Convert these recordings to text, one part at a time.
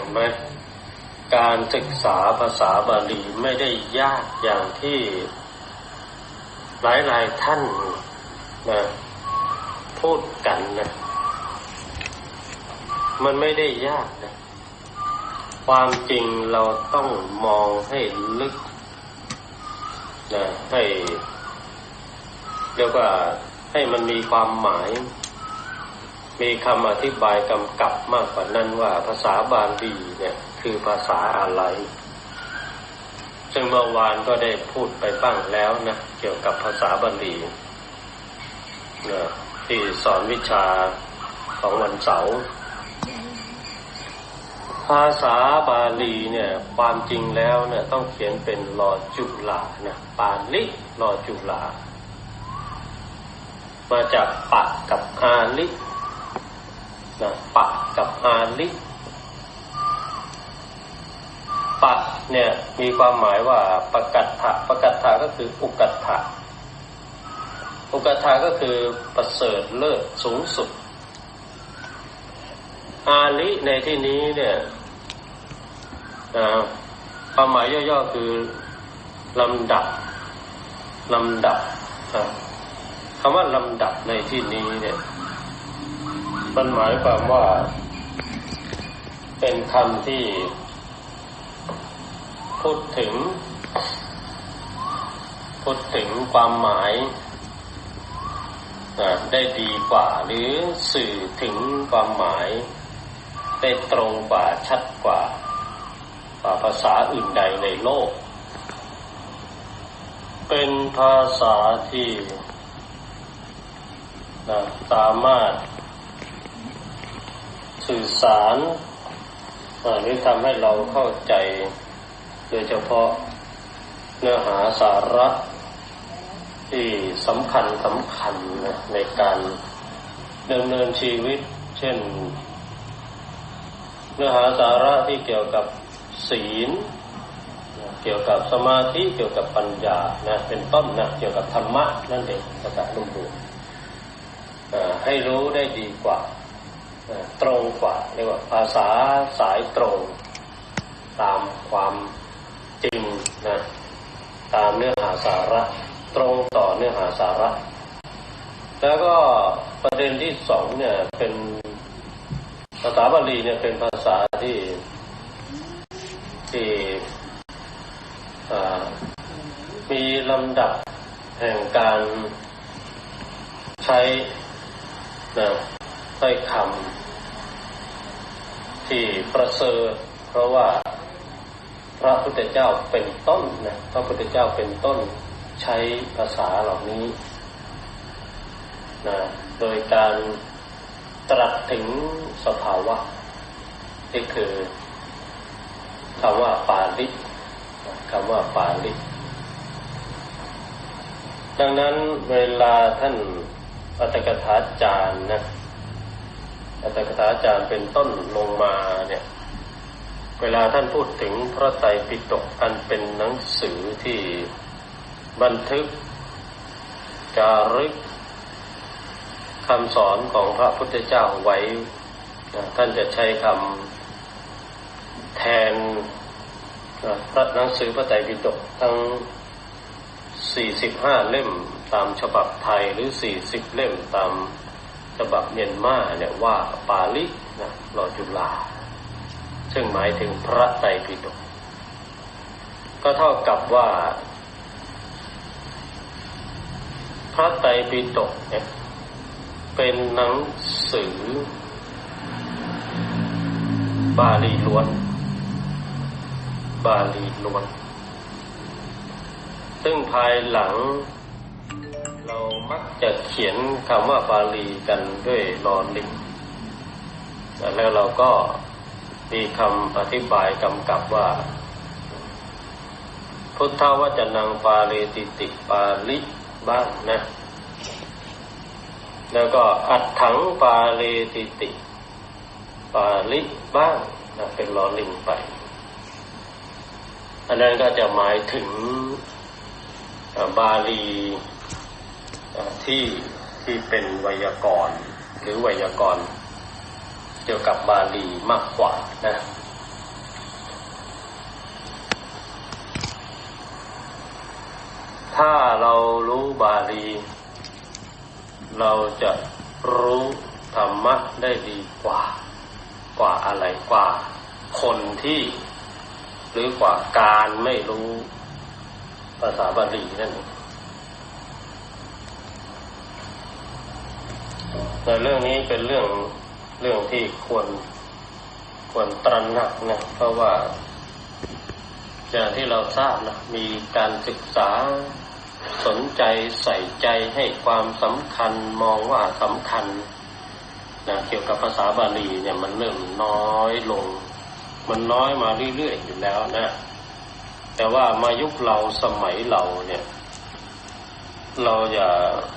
ห็นไหมการศึกษาภาษาบาลีไม่ได้ยากอย่างที่หลายๆท่านนะพูดกันนะมันไม่ได้ยากนะความจริงเราต้องมองให้ลึกนะให้เรียกว่าให้มันมีความหมาย มีคำอธิบายกำกับมากกว่านั้นว่าภาษาบาลีเนี่ยคือภาษาอะไร ซึ่งเมื่อวานก็ได้พูดไปบ้างแล้วนะเกี่ยวกับภาษาบาลีนะที่สอนวิชาของวันเสาร์ภาษาบาลีเนี่ยความจริงแล้วเนี่ยต้องเขียนเป็นลอจุลานะปาลิลอจุลา มาจากปักกับอาลิ นะปักกับอาลิปักเนี่ยมีความหมายว่าประกัตถะประกัตถะก็คืออุกัตถะอุกัตถะก็คือประเสริฐเลิศสูงสุด อาลิในที่นี้เนี่ยความหมายย่อๆคือลำดับลำดับคำว่าลำดับในที่นี้เนี่ย มันหมายความว่าเป็นคำที่พูดถึง พูดถึงความหมายได้ดีกว่า หรือสื่อถึงความหมาย ได้ตรงกว่าชัดกว่า ภาษาอื่นใดในโลก เป็นภาษาที่สามารถ สื่อสารหรือทำให้เราเข้าใจ โดยเฉพาะเนื้อหาสาระที่สำคัญสำคัญในการดำเนินชีวิต เช่น เนื้อหาสาระที่เกี่ยวกับศีล เกี่ยวกับสมาธิเกี่ยวกับปัญญานะเป็นต้นนะเกี่ยวกับธรรมะนั่นเองประกาศลุ่มรวมให้รู้ได้ดีกว่า ตรงกว่าเรียกว่าภาษาสายตรงตามความจริงนะตามเนื้อหาสาระ ตรงต่อเนื้อหาสาระ แล้วก็ประเด็นที่สองเนี่ยเป็นภาษาบาลีเนี่ยเป็นภาษาที่ที่มีลำดับแห่งการใช้นะ ถ้อยคำที่ประเสริฐเพราะว่าพระพุทธเจ้าเป็นต้นนะพระพุทธเจ้าเป็นต้นใช้ภาษาเหล่านี้นะโดยการตรัสถึงสภาวะที่คือคำว่าปาลิคำว่าปาลิดังนั้นเวลาท่านอัตถกถาจารย์นะ อัตถกถาจารย์เป็นต้นลงมาเนี่ย เวลาท่านพูดถึงพระไตรปิฎกอันเป็นหนังสือที่บันทึก จารึกคำสอนของพระพุทธเจ้าไว้ ท่านจะใช้คำแทนพระหนังสือพระไตรปิฎกทั้ง 45 เล่มตามฉบับไทยหรือ 40 เล่มตาม ฉบับเมียนมาเนี่ยว่าปาลินะรอจุลา ซึ่งหมายถึงพระไตรปิฎกก็เท่ากับว่า พระไตรปิฎกเนี่ยเป็นหนังสือ บาลีล้วน บาลีล้วน ซึ่งภายหลัง มักจะเขียนคำว่าบาลีกันด้วยลอลิงแล้วเราก็มีคำอธิบายกำกับว่า พุทธวจนังปาเลติติปาลิบ้างนะ แล้วก็อัดถังปาเลติติปาลิบ้างนะเป็นลอลิงไป อันนั้นก็จะหมายถึงบาลี ที่ที่เป็นไวยากรณ์หรือไวยากรณ์เกี่ยวกับบาลีมากกว่านะ ถ้าเรารู้บาลี เราจะรู้ธรรมะได้ดีกว่า กว่าอะไรกว่า คนที่ หรือกว่าการไม่รู้ภาษาบาลีนั่นเอง แต่เรื่องนี้เป็นเรื่องเรื่องที่ควรควรตระหนักนะเพราะว่าอย่างที่เราทราบนะมีการศึกษาสนใจใส่ใจให้ความสำคัญมองว่าสำคัญนะเกี่ยวกับภาษาบาลีเนี่ยมันเริ่มน้อยลง มันน้อยมาเรื่อยๆอยู่แล้วนะ แต่ว่ามายุคเราสมัยเราเนี่ย เราอย่า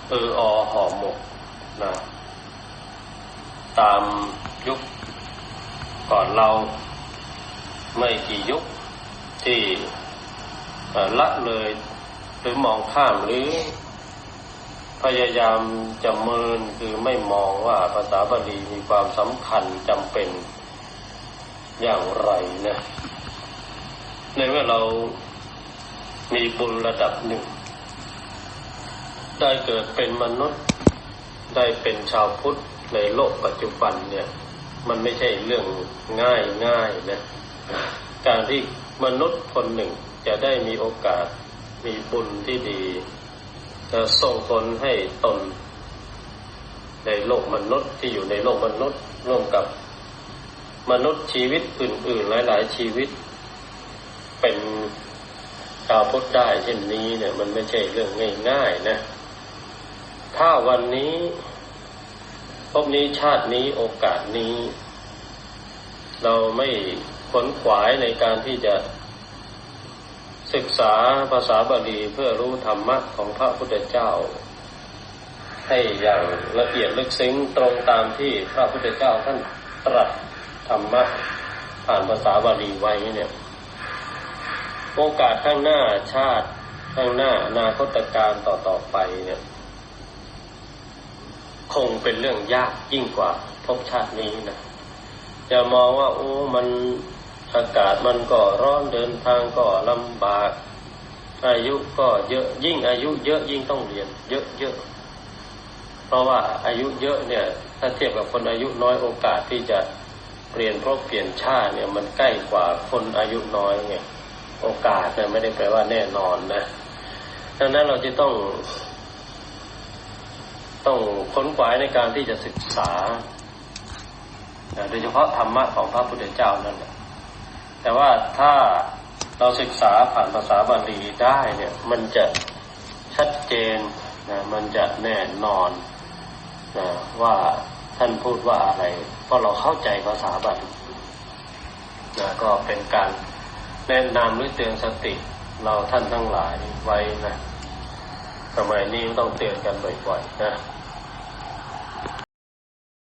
เอออหอหมก นะตามยุคก่อนเราไม่กี่ยุคที่ละเลยหรือมองข้ามหรือ พยายามจะเมินคือไม่มองว่าภาษาบาลีมีความสำคัญจำเป็นอย่างไรนะในเมื่อเรามีบุญระดับหนึ่ง ได้เกิดเป็นมนุษย์ ได้เป็นชาวพุทธในโลกปัจจุบันเนี่ย มันไม่ใช่เรื่องง่ายง่ายนะการที่มนุษย์คนหนึ่งจะได้มีโอกาสมีบุญที่ดีจะส่งผลให้ตน ในโลกมนุษย์ที่อยู่ในโลกมนุษย์ร่วมกับมนุษย์ชีวิตอื่นๆ หลาย ๆ ชีวิต เป็นชาวพุทธได้เช่นนี้เนี่ย มันไม่ใช่เรื่องง่ายๆนะ ถ้าวันนี้พบนี้ชาตินี้โอกาสนี้ เราไม่ขนขวายในการที่จะศึกษาภาษาบาลีเพื่อรู้ธรรมะของพระพุทธเจ้า ให้อย่างละเอียดลึกซึ้งตรงตามที่พระพุทธเจ้าท่านตรัสธรรมะผ่านภาษาบาลีไว้เนี่ยโอกาสข้างหน้าชาติข้างหน้านาคตการต่อต่อไปเนี่ย คงเป็นเรื่องยากยิ่งกว่าภพชาตินี้นะจะมองว่าโอ้มันอากาศมันก็ร้อนเดินทางก็ลำบาก อายุก็เยอะยิ่งอายุเยอะยิ่งต้องเรียน เยอะเยอะเพราะว่าอายุเยอะเนี่ย ถ้าเทียบกับคนอายุน้อยโอกาสที่จะเปลี่ยนเพราะเปลี่ยนชาติเนี่ยมันใกล้กว่าคนอายุน้อยไงโอกาสเนี่ยไม่ได้แปลว่าแน่นอนนะดังนั้นเราจะต้อง ต้องค้นคว้าในการที่จะศึกษาโดยเฉพาะธรรมะของพระพุทธเจ้านั่นแหละแต่ว่าถ้าเราศึกษาผ่านภาษาบาลีได้เนี่ยมันจะชัดเจนนะมันจะแน่นอนนะว่าท่านพูดว่าอะไร เพราะเราเข้าใจภาษาบาลีนะก็เป็นการแนะนำหรือเตือนสติเราท่านทั้งหลายไว้นะสมัยนี้ต้องเตือนกันบ่อยๆนะ